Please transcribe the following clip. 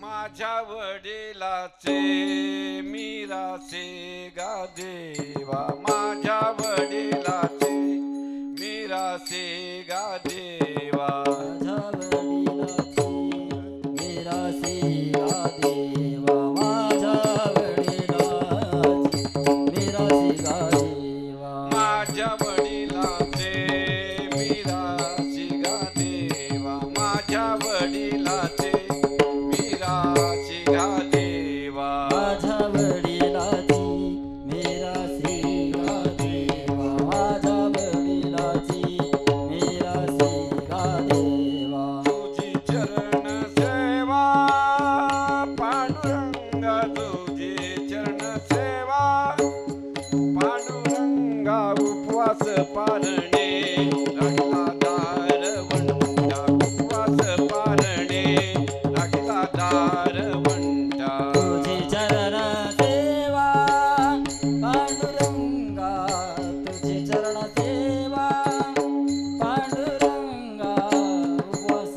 माझ्या वडिलाचे मीराचे गादेवा माझ्या वडिलाचे मीरासे गादेवा माझ्या वडिलाचे मीरासे गादेवा तुझी चरण सेवा पांडुरंगा उपवास पारणे रक्तादार वंटा उपवास पारणे चरण सेवा चरण सेवा पांडुरंगा उपवास